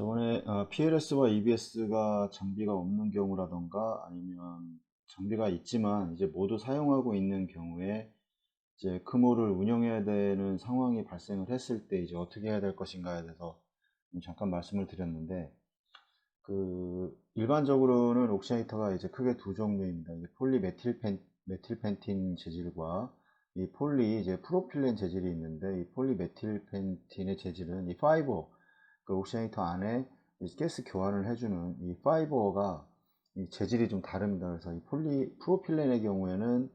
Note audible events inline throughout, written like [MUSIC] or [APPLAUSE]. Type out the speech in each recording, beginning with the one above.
저번에 어, PLS와 EBS가 장비가 없는 경우라던가 아니면 장비가 있지만 이제 모두 사용하고 있는 경우에 이제 크모를 운영해야 되는 상황이 발생을 했을 때 이제 어떻게 해야 될 것인가에 대해서 잠깐 말씀을 드렸는데 그 일반적으로는 옥시네이터가 이제 크게 두 종류입니다. 이제 폴리 메틸펜 메틸펜틴 재질과 이 폴리 이제 프로필렌 재질이 있는데 이 폴리 메틸펜틴의 재질은 이 파이버 그 옥시네이터 안에 이 가스 교환을 해주는 이 파이버가 이 재질이 좀 다릅니다. 그래서 이 폴리 프로필렌의 경우에는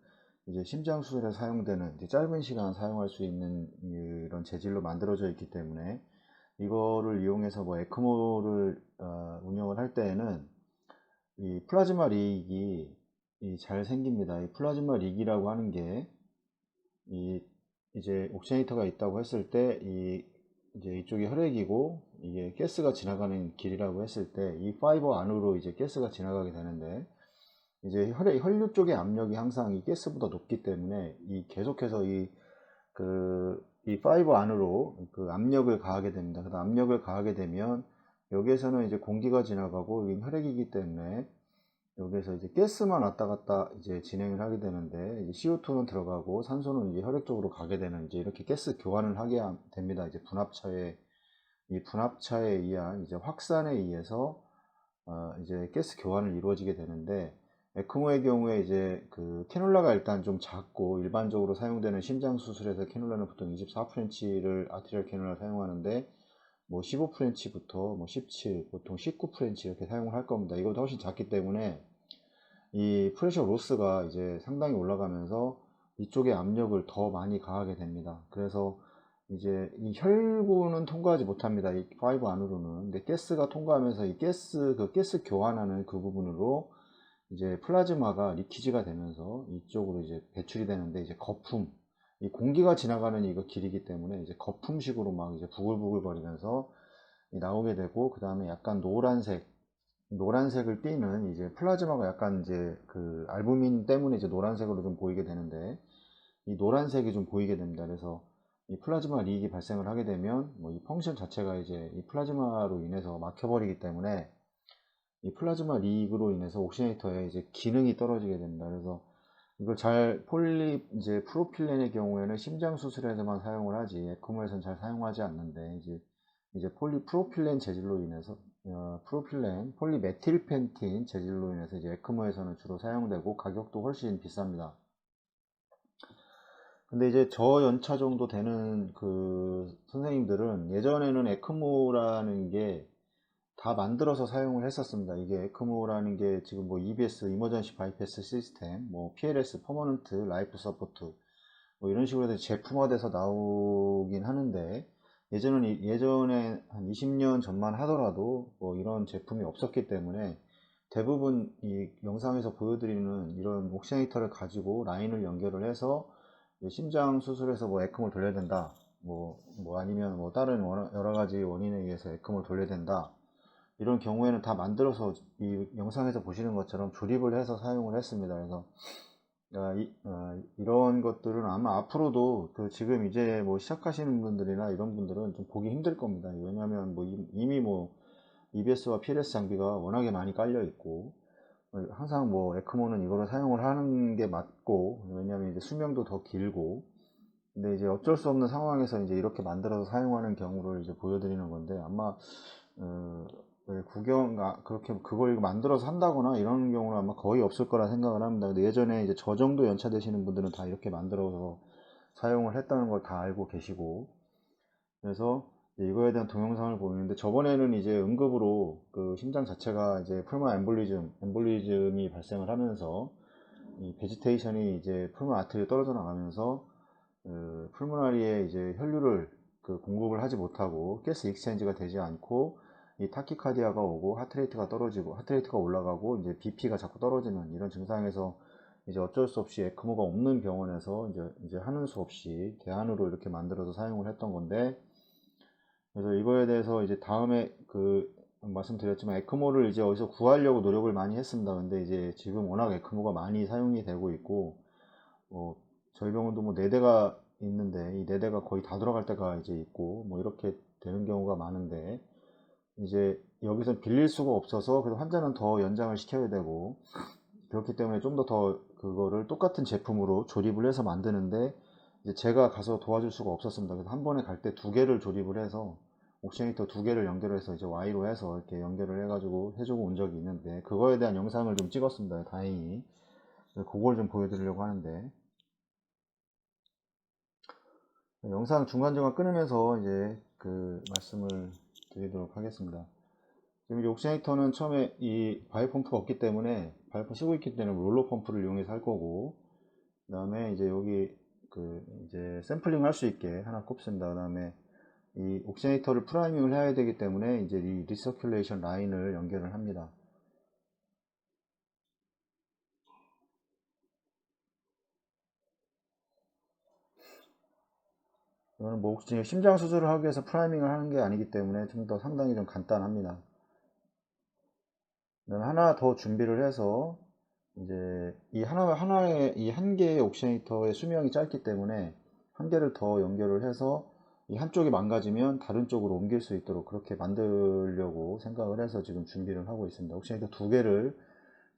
이제 심장 수술에 사용되는 짧은 시간 사용할 수 있는 이런 재질로 만들어져 있기 때문에 이거를 이용해서 뭐 에크모를 어, 운영을 할 때에는 이 플라즈마 리익이 잘 생깁니다. 이 플라즈마 리익이라고 하는 게 이 이제 옥시네이터가 있다고 했을 때 이 이제 이쪽이 혈액이고 이게 가스가 지나가는 길이라고 했을 때 이 파이버 안으로 이제 가스가 지나가게 되는데 이제 혈액, 혈류 쪽의 압력이 항상 이 가스보다 높기 때문에 이 계속해서 이 그, 이 파이버 안으로 그 압력을 가하게 됩니다. 그 압력을 가하게 되면 여기에서는 이제 공기가 지나가고 여기 혈액이기 때문에 여기에서 이제 가스만 왔다 갔다 이제 진행을 하게 되는데 CO2는 들어가고 산소는 이제 혈액 쪽으로 가게 되는 이제 이렇게 가스 교환을 하게 됩니다. 이제 분합차에 이 분합차에 의한 이제 확산에 의해서 어 이제 가스 교환을 이루어지게 되는데 에크모의 경우에 이제 그 캐놀라가 일단 좀 작고 일반적으로 사용되는 심장 수술에서 캐놀라는 보통 24 프렌치를 아트리얼 캐놀라 사용하는데 뭐 15 프렌치부터 뭐 17, 보통 19 프렌치 이렇게 사용을 할 겁니다. 이것도 훨씬 작기 때문에 이 프레셔 로스가 이제 상당히 올라가면서 이쪽에 압력을 더 많이 가하게 됩니다. 그래서 이제 이 혈구는 통과하지 못합니다. 이 파이브 안으로는. 근데 가스가 통과하면서 이 가스, 그 가스 교환하는 그 부분으로 이제 플라즈마가 리퀴지가 되면서 이쪽으로 이제 배출이 되는데 이제 거품, 이 공기가 지나가는 이거 길이기 때문에 이제 거품식으로 막 이제 부글부글 거리면서 나오게 되고 그 다음에 약간 노란색 노란색을 띠는 이제 플라즈마가 약간 이제 그 알부민 때문에 이제 노란색으로 좀 보이게 되는데 이 노란색이 좀 보이게 됩니다. 그래서 이 플라즈마 리익이 발생을 하게 되면 뭐 이 펑션 자체가 이제 이 플라즈마로 인해서 막혀버리기 때문에 이 플라즈마 리익으로 인해서 옥시네이터의 이제 기능이 떨어지게 됩니다. 그래서 이걸 잘 폴리 이제 프로필렌의 경우에는 심장 수술에서만 사용을 하지 에크모에서는 잘 사용하지 않는데 이제 이제 폴리 프로필렌 재질로 인해서 어, 프로필렌 폴리메틸펜틴 재질로 인해서 이제 에크모에서는 주로 사용되고 가격도 훨씬 비쌉니다. 근데 이제 저 연차 정도 되는 그 선생님들은 예전에는 에크모라는 게 다 만들어서 사용을 했었습니다. 이게 에크모라는 게 지금 뭐 EBS, 이머전시 바이패스 시스템, 뭐 PLS, 퍼머넌트, 라이프 서포트 뭐 이런 식으로 해서 제품화돼서 나오긴 하는데 예전은 예전에 한 20년 전만 하더라도 뭐 이런 제품이 없었기 때문에 대부분 이 영상에서 보여드리는 이런 옥시네이터를 가지고 라인을 연결을 해서 심장 수술에서 뭐 에크모를 돌려야 된다 뭐, 뭐 아니면 뭐 다른 여러 가지 원인에 의해서 에크모를 돌려야 된다 이런 경우에는 다 만들어서 이 영상에서 보시는 것처럼 조립을 해서 사용을 했습니다. 그래서 아, 이, 아, 런 것들은 아마 앞으로도 그 지금 이제 뭐 시작하시는 분들이나 이런 분들은 좀 보기 힘들 겁니다. 왜냐하면 뭐 이미 뭐 EBS와 PLS 장비가 워낙에 많이 깔려 있고 항상 뭐 에크모는 이거를 사용을 하는 게 맞고 왜냐하면 이제 수명도 더 길고 근데 이제 어쩔 수 없는 상황에서 이제 이렇게 만들어서 사용하는 경우를 이제 보여드리는 건데 아마 어, 네, 구경, 아, 그렇게 그걸 만들어서 한다거나 이런 경우는 아마 거의 없을 거라 생각을 합니다. 근데 예전에 이제 저 정도 연차 되시는 분들은 다 이렇게 만들어서 사용을 했다는 걸 다 알고 계시고, 그래서 이거에 대한 동영상을 보이는데 저번에는 이제 응급으로 그 심장 자체가 이제 풀마 엠볼리즘, 엠볼리즘이 발생을 하면서 이 베지테이션이 이제 풀마 아트리 떨어져 나가면서 그 풀모나리에 이제 혈류를 그 공급을 하지 못하고 가스 익스체인지가 되지 않고 이 타키카디아가 오고 하트레이트가 떨어지고 하트레이트가 올라가고 이제 BP가 자꾸 떨어지는 이런 증상에서 이제 어쩔 수 없이 에크모가 없는 병원에서 이제 이제 하는 수 없이 대안으로 이렇게 만들어서 사용을 했던 건데 그래서 이거에 대해서 이제 다음에 그 말씀드렸지만 에크모를 이제 어디서 구하려고 노력을 많이 했습니다. 근데 이제 지금 워낙 에크모가 많이 사용이 되고 있고 뭐 저희 병원도 뭐네 대가 있는데 이네 대가 거의 다 들어갈 때가 이제 있고 뭐 이렇게 되는 경우가 많은데 이제 여기서 빌릴 수가 없어서 그래서 환자는 더 연장을 시켜야 되고 그렇기 때문에 좀 더 더 그거를 똑같은 제품으로 조립을 해서 만드는데 이제 제가 가서 도와줄 수가 없었습니다. 그래서 한 번에 갈 때 두 개를 조립을 해서 옥시네이터 두 개를 연결해서 이제 Y로 해서 이렇게 연결을 해가지고 해주고 온 적이 있는데 그거에 대한 영상을 좀 찍었습니다. 다행히 그걸 좀 보여드리려고 하는데 영상 중간중간 끊으면서 이제 그 말씀을 드리도록 하겠습니다. 지금 이 옥시네이터는 처음에 이 바이오 펌프가 없기 때문에 바이오 펌프 쓰고 있기 때문에 롤러 펌프를 이용해서 할 거고 그 다음에 이제 여기 그 이제 샘플링 할 수 있게 하나 꼽습니다. 그 다음에 이 옥시네이터를 프라이밍을 해야 되기 때문에 이제 이 리서큘레이션 라인을 연결을 합니다. 이거는 뭐 혹시 심장 수술을 하기 위해서 프라이밍을 하는 게 아니기 때문에 좀 더 상당히 좀 간단합니다. 하나 더 준비를 해서 이제 이 하나 하나의 이 한 개의 옥시네이터의 수명이 짧기 때문에 한 개를 더 연결을 해서 이 한쪽이 망가지면 다른 쪽으로 옮길 수 있도록 그렇게 만들려고 생각을 해서 지금 준비를 하고 있습니다. 옥시네이터 두 개를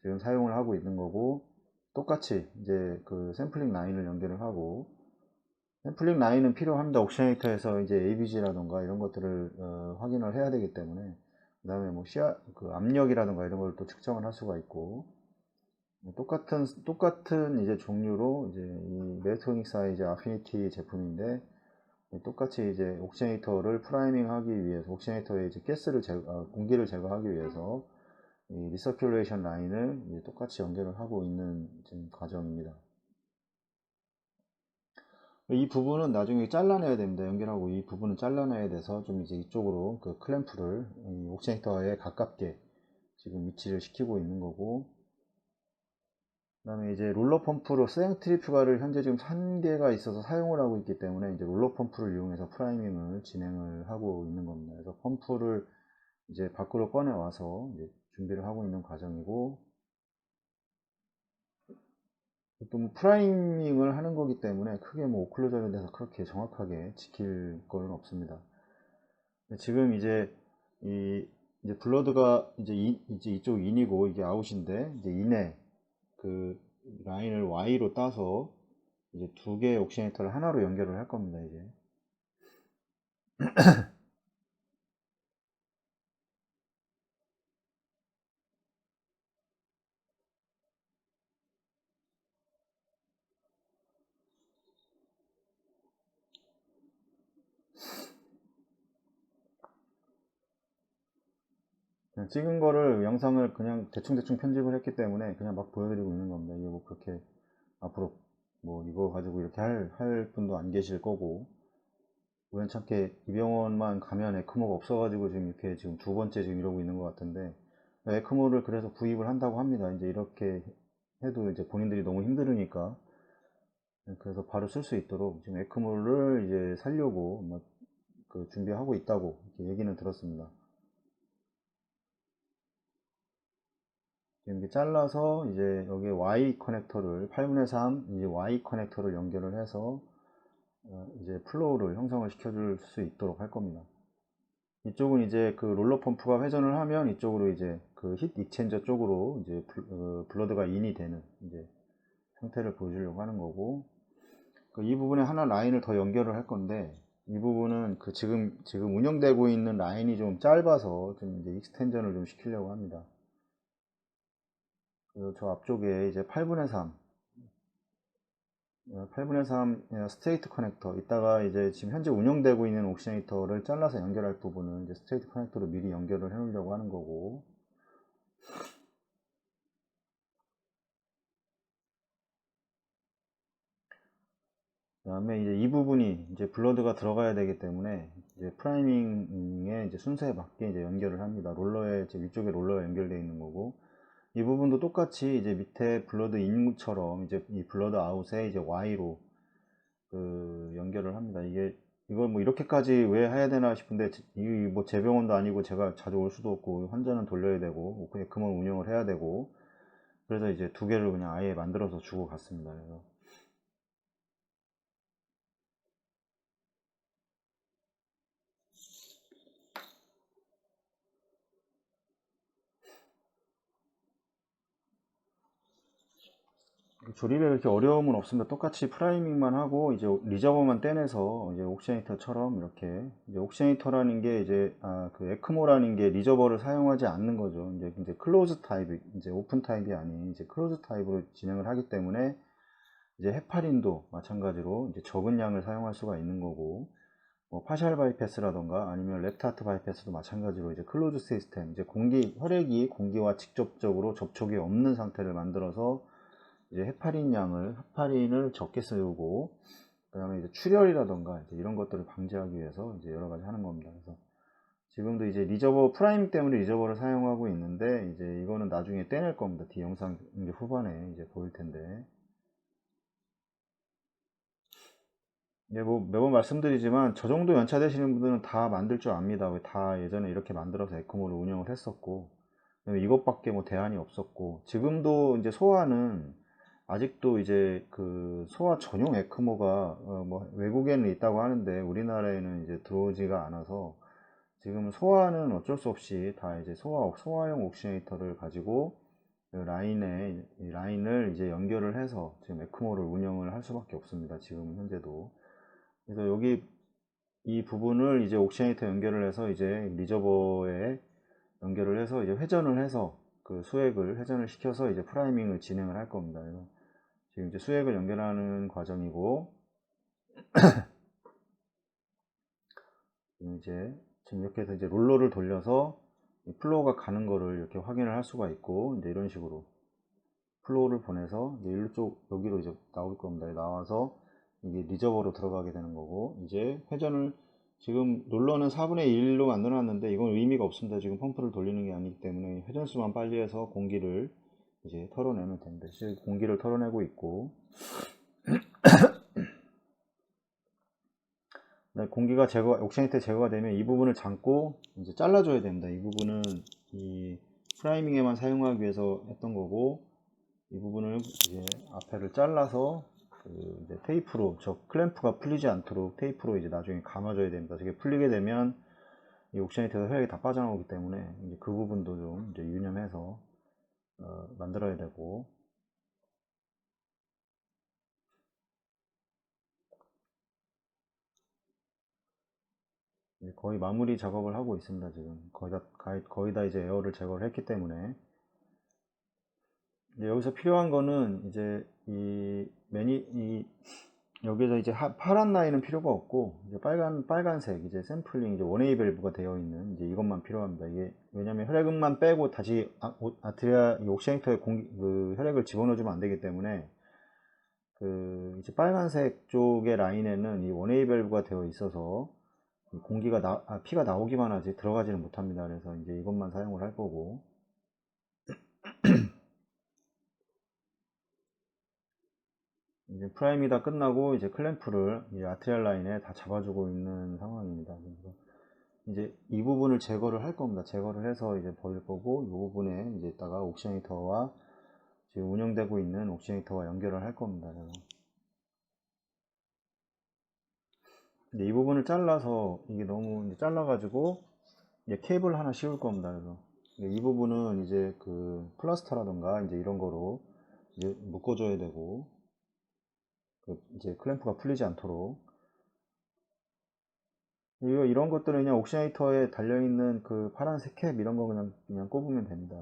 지금 사용을 하고 있는 거고 똑같이 이제 그 샘플링 라인을 연결을 하고 샘플링 라인은 필요합니다. 옥시네이터에서 이제 ABG라던가 이런 것들을 어, 확인을 해야 되기 때문에 그 다음에 뭐 시야 그 압력이라던가 이런 걸 또 측정을 할 수가 있고 똑같은 똑같은 이제 종류로 이제 이 메토닉 사이즈 아피니티 제품인데 똑같이 이제 옥시네이터를 프라이밍 하기 위해서 옥시네이터에 이제 가스를 제거, 아, 공기를 제거하기 위해서 이 리서큘레이션 라인을 똑같이 연결을 하고 있는 지금 과정입니다. 이 부분은 나중에 잘라내야 됩니다. 연결하고 이 부분은 잘라내야 돼서 좀 이제 이쪽으로 그 클램프를 옥시네이터에 가깝게 지금 위치를 시키고 있는 거고 그 다음에 이제 롤러 펌프로 센트리퓨가를 현재 지금 한 개가 있어서 사용을 하고 있기 때문에 이제 롤러 펌프를 이용해서 프라이밍을 진행을 하고 있는 겁니다. 그래서 펌프를 이제 밖으로 꺼내 와서 준비를 하고 있는 과정이고 또뭐 프라이밍을 하는 거기 때문에 크게 뭐 오클루전에 대해서 그렇게 정확하게 지킬 거는 없습니다. 지금 이제 이 이제 블러드가 이제 이, 이제 이쪽 인이고 이게 아웃인데 이제 인에 그 라인을 Y로 따서 이제 두 개의 옥시네이터를 하나로 연결을 할 겁니다, 이제. [CLEARS THROAT] 찍은 거를 영상을 그냥 대충대충 편집을 했기 때문에 그냥 막 보여드리고 있는 겁니다. 이게 뭐 그렇게 앞으로 뭐 이거 가지고 이렇게 할, 할 분도 안 계실 거고 우연찮게 이 병원만 가면 에크모가 없어가지고 지금 이렇게 지금 두 번째 지금 이러고 있는 것 같은데 에크모를 그래서 구입을 한다고 합니다. 이제 이렇게 해도 이제 본인들이 너무 힘들으니까 그래서 바로 쓸 수 있도록 지금 에크모를 이제 살려고 그 준비하고 있다고 얘기는 들었습니다. 이렇게 잘라서 이제 여기 Y 커넥터를 8분의 3 이제 Y 커넥터를 연결을 해서 어, 이제 플로우를 형성을 시켜줄 수 있도록 할 겁니다. 이쪽은 이제 그 롤러 펌프가 회전을 하면 이쪽으로 이제 그 힛 익체인저 쪽으로 이제 어, 블러드가 인이 되는 이제 형태를 보여주려고 하는 거고 그 이 부분에 하나 라인을 더 연결을 할 건데 이 부분은 그 지금 지금 운영되고 있는 라인이 좀 짧아서 좀 이제 익스텐전을 좀 시키려고 합니다. 저 앞쪽에 이제 8분의 3 8분의 3 스트레이트 커넥터. 이따가 이제 지금 현재 운영되고 있는 옥시네이터를 잘라서 연결할 부분은 이제 스트레이트 커넥터로 미리 연결을 해 놓으려고 하는 거고. 그 다음에 이제 이 부분이 이제 블러드가 들어가야 되기 때문에 이제 프라이밍의 이제 순서에 맞게 이제 연결을 합니다. 롤러에 이제 위쪽에 롤러가 연결되어 있는 거고 이 부분도 똑같이 이제 밑에 블러드 인처럼 이제 이 블러드 아웃에 이제 Y로 그 연결을 합니다. 이게 이걸 뭐 이렇게까지 왜 해야 되나 싶은데 이 뭐 재병원도 아니고 제가 자주 올 수도 없고 환자는 돌려야 되고 그냥 그만 운영을 해야 되고 그래서 이제 두 개를 그냥 아예 만들어서 주고 갔습니다. 그래서 조립에 그렇게 어려움은 없습니다. 똑같이 프라이밍만 하고 이제 리저버만 떼내서 이제 옥시네이터처럼 이렇게 이제 옥시네이터라는 게 이제 아, 그 에크모라는 게 리저버를 사용하지 않는 거죠. 이제 이제 클로즈 타입 이제 오픈 타입이 아닌 이제 클로즈 타입으로 진행을 하기 때문에 이제 헤파린도 마찬가지로 이제 적은 양을 사용할 수가 있는 거고 뭐 파샬 바이패스라던가 아니면 랩타트 바이패스도 마찬가지로 이제 클로즈 시스템 이제 공기 혈액이 공기와 직접적으로 접촉이 없는 상태를 만들어서 이제 헤파린 양을 헤파린을 적게 쓰고 그다음에 이제 출혈이라던가 이제 이런 것들을 방지하기 위해서 이제 여러 가지 하는 겁니다. 그래서 지금도 이제 리저버 프라임 때문에 리저버를 사용하고 있는데 이제 이거는 나중에 떼낼 겁니다. 뒤 영상 이제 후반에 이제 보일 텐데 예, 뭐 매번 말씀드리지만 저 정도 연차 되시는 분들은 다 만들 줄 압니다. 왜다 예전에 이렇게 만들어서 에코모를 운영을 했었고 이것밖에 뭐 대안이 없었고 지금도 이제 소화는 아직도 이제 그 소화 전용 에크모가 어, 뭐 외국에는 있다고 하는데 우리나라에는 이제 들어오지가 않아서 지금 소화는 어쩔 수 없이 다 이제 소화 소화용 옥시네이터를 가지고 그 라인에 이 라인을 이제 연결을 해서 지금 에크모를 운영을 할 수밖에 없습니다. 지금 현재도 그래서 여기 이 부분을 이제 옥시네이터 연결을 해서 이제 리저버에 연결을 해서 이제 회전을 해서 그 수액을 회전을 시켜서 이제 프라이밍을 진행을 할 겁니다. 지금 이제 수액을 연결하는 과정이고 [CLEARS THROAT] 이제 지금 이렇게 해서 이제 롤러를 돌려서 이 플로우가 가는 거를 이렇게 확인을 할 수가 있고 이제 이런 식으로 플로우를 보내서 이제 이쪽 여기로 이제 나올 겁니다. 나와서 이게 리저버로 들어가게 되는 거고 이제 회전을 지금 롤러는 4분의 1로 만들어 놨는데 이건 의미가 없습니다. 지금 펌프를 돌리는 게 아니기 때문에 회전수만 빨리 해서 공기를 이제 털어내면 됩니다. 지금 공기를 털어내고 있고 [CLEARS THROAT] 네, 공기가 제거, 옥시네이터 제거가 되면 이 부분을 잠고 이제 잘라줘야 됩니다. 이 부분은 이 프라이밍에만 사용하기 위해서 했던 거고 이 부분을 이제 앞에를 잘라서 그 이제 테이프로 저 클램프가 풀리지 않도록 테이프로 이제 나중에 감아줘야 됩니다. 저게 풀리게 되면 이 옥시네이터에서 혈액이 다 빠져나오기 때문에 이제 그 부분도 좀 이제 유념해서 어, 만들어야 되고 이제 거의 마무리 작업을 하고 있습니다. 지금 거의 다 거의, 다 이제 에어를 제거를 했기 때문에 이제 여기서 필요한 거는 이제 이 매니 이 여기서 이제 하- 파란 라인은 필요가 없고 이제 빨간 빨간색 이제 샘플링 이제 원웨이 밸브가 되어 있는 이제 이것만 필요합니다. 이게 왜냐면 혈액만 빼고 다시 아, 오- 아트리아 이 옥시네이터에 공기 그 혈액을 집어넣어주면 안 되기 때문에 그 이제 빨간색 쪽의 라인에는 이 원웨이 밸브가 되어 있어서 이 공기가 나, 아, 피가 나오기만 하지 들어가지는 못합니다. 그래서 이제 이것만 사용을 할 거고 [CLEARS THROAT] 이제 프라임이 다 끝나고 이제 클램프를 이제 아트리알 라인에 다 잡아주고 있는 상황입니다. 그래서 이제 이 부분을 제거를 할 겁니다. 제거를 해서 이제 버릴 거고 이 부분에 이제 있다가 옥시네이터와 지금 운영되고 있는 옥시네이터와 연결을 할 겁니다. 그래서 근데 이 부분을 잘라서 이게 너무 잘라가지고 이제 케이블 하나 씌울 겁니다. 그래서 이 부분은 이제 그 플라스터라던가 이제 이런 거로 이제 묶어줘야 되고 그 이제 클램프가 풀리지 않도록 이거 이런 것들은 그냥 옥시네이터에 달려있는 그 파란색 캡 이런 거 그냥 그냥 꼽으면 됩니다.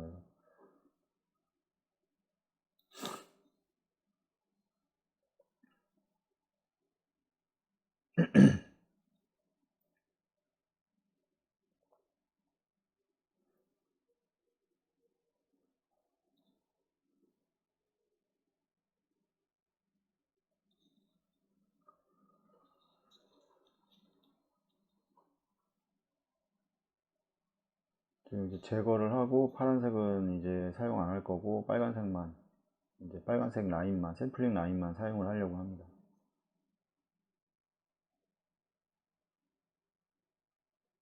지금 이제 제거를 하고 파란색은 이제 사용 안 할 거고 빨간색만 이제 빨간색 라인만 샘플링 라인만 사용을 하려고 합니다.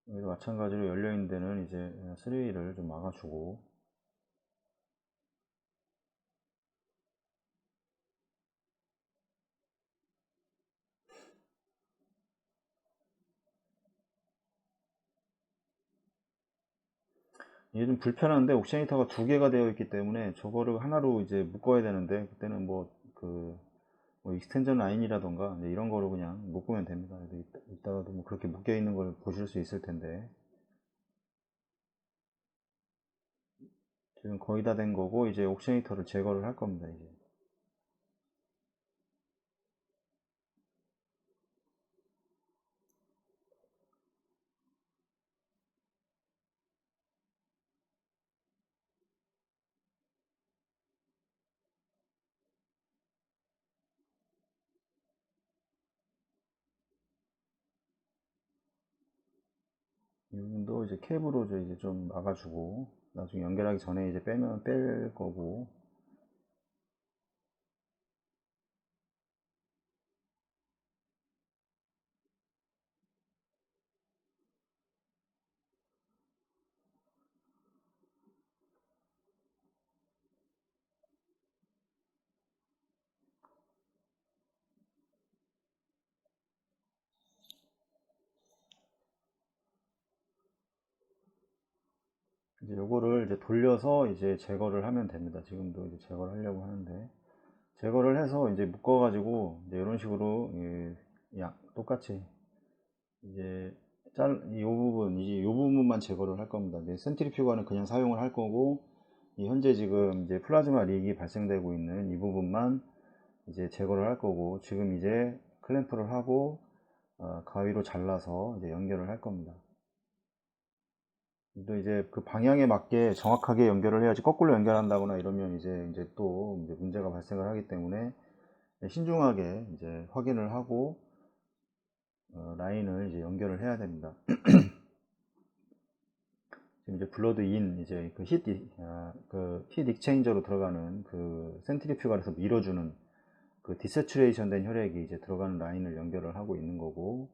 여기도 마찬가지로 열려 있는 데는 이제 3A를 좀 막아주고 이게 좀 불편한데 옥시네이터가 두 개가 되어 있기 때문에 저거를 하나로 이제 묶어야 되는데 그때는 뭐 그, 뭐 익스텐전 라인이라던가 이런 거로 그냥 묶으면 됩니다. 이따가도 뭐 그렇게 묶여 있는 걸 보실 수 있을 텐데. 지금 거의 다 된 거고, 이제 옥시네이터를 제거를 할 겁니다, 이제. 이 부분도 이제 캡으로 저 이제 좀 막아주고, 나중에 연결하기 전에 이제 빼면 뺄 거고, 이제 요거를 이제 돌려서 이제 제거를 하면 됩니다. 지금도 이제 제거를 하려고 하는데, 제거를 해서 이제 묶어 가지고, 이제 이런 식으로, 예, 야, 똑같이, 이제, 짤, 이 부분, 이제 요 부분만 제거를 할 겁니다. 센트리퓨가는 그냥 사용을 할 거고, 이 현재 지금 이제 플라즈마 리익이 발생되고 있는 이 부분만 이제 제거를 할 거고, 지금 이제 클램프를 하고, 어, 가위로 잘라서 이제 연결을 할 겁니다. 또 이제 그 방향에 맞게 정확하게 연결을 해야지 거꾸로 연결한다거나 이러면 이제 이제 또 이제 문제가 발생을 하기 때문에 신중하게 이제 확인을 하고 어, 라인을 이제 연결을 해야 됩니다. [CLEARS THROAT] 지금 이제 블러드 인 이제 그힛 아, 그힛 익체인저로 들어가는 그 센트리퓨가에서 밀어주는 그 디세츄레이션 된 혈액이 이제 들어가는 라인을 연결을 하고 있는 거고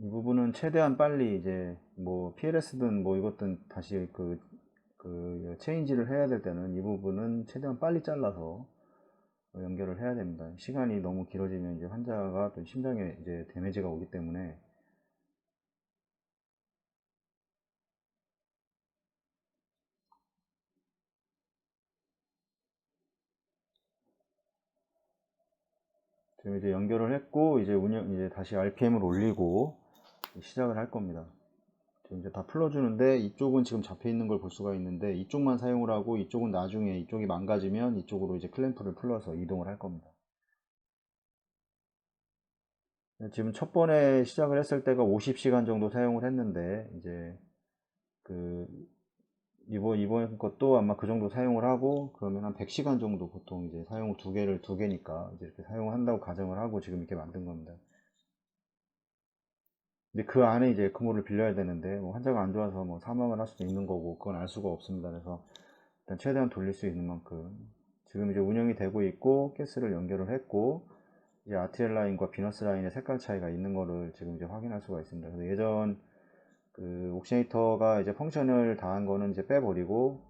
이 부분은 최대한 빨리 이제 뭐 PLS든 뭐 이것든 다시 그, 그 체인지를 해야 될 때는 이 부분은 최대한 빨리 잘라서 연결을 해야 됩니다. 시간이 너무 길어지면 이제 환자가 또 심장에 이제 데미지가 오기 때문에 지금 이제 연결을 했고 이제 운영 이제 다시 RPM을 올리고 시작을 할 겁니다. 이제 다 풀어주는데 이쪽은 지금 잡혀 있는 걸 볼 수가 있는데 이쪽만 사용을 하고 이쪽은 나중에 이쪽이 망가지면 이쪽으로 이제 클램프를 풀러서 이동을 할 겁니다. 지금 첫 번에 시작을 했을 때가 50시간 정도 사용을 했는데 이제 그 이번 이번 것도 아마 그 정도 사용을 하고 그러면 한 100시간 정도 보통 이제 사용을 두 개를 두 개니까 이제 이렇게 사용을 한다고 가정을 하고 지금 이렇게 만든 겁니다. 근데 그 안에 이제 에크모를 빌려야 되는데 뭐 환자가 안 좋아서 뭐 사망을 할 수도 있는 거고 그건 알 수가 없습니다. 그래서 일단 최대한 돌릴 수 있는 만큼 지금 이제 운영이 되고 있고 가스를 연결을 했고 이제 아트리얼 라인과 비너스 라인의 색깔 차이가 있는 거를 지금 이제 확인할 수가 있습니다. 그래서 예전 그 옥시네이터가 이제 펑션을 다한 거는 이제 빼버리고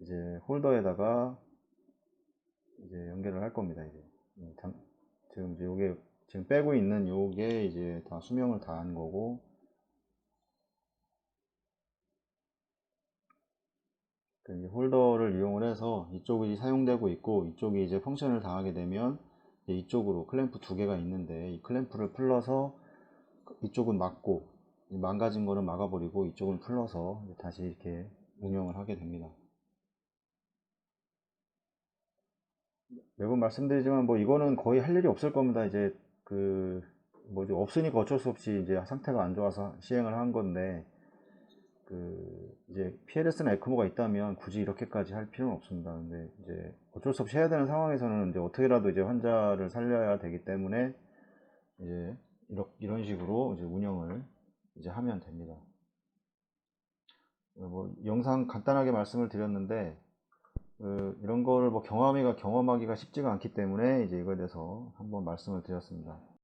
이제 홀더에다가 이제 연결을 할 겁니다. 이제 지금 이제 요게 지금 빼고 있는 요게 이제 다 수명을 다 한 거고 그 이제 홀더를 이용을 해서 이쪽이 사용되고 있고 이쪽이 이제 펑션을 다 하게 되면 이쪽으로 클램프 두 개가 있는데 이 클램프를 풀러서 이쪽은 막고 망가진 거는 막아버리고 이쪽은 풀러서 다시 이렇게 운영을 하게 됩니다. 매번 말씀드리지만 뭐 이거는 거의 할 일이 없을 겁니다. 이제 그 뭐지 없으니까 어쩔 수 없이 이제 상태가 안 좋아서 시행을 한 건데 그 이제 PLS나 에크모가 있다면 굳이 이렇게까지 할 필요는 없습니다. 근데 이제 어쩔 수 없이 해야 되는 상황에서는 이제 어떻게라도 이제 환자를 살려야 되기 때문에 이제 이런 식으로 이제 운영을 이제 하면 됩니다. 뭐 영상 간단하게 말씀을 드렸는데 그 이런 거를 뭐 경험이가 경험하기가 쉽지가 않기 때문에 이제 이거에 대해서 한번 말씀을 드렸습니다.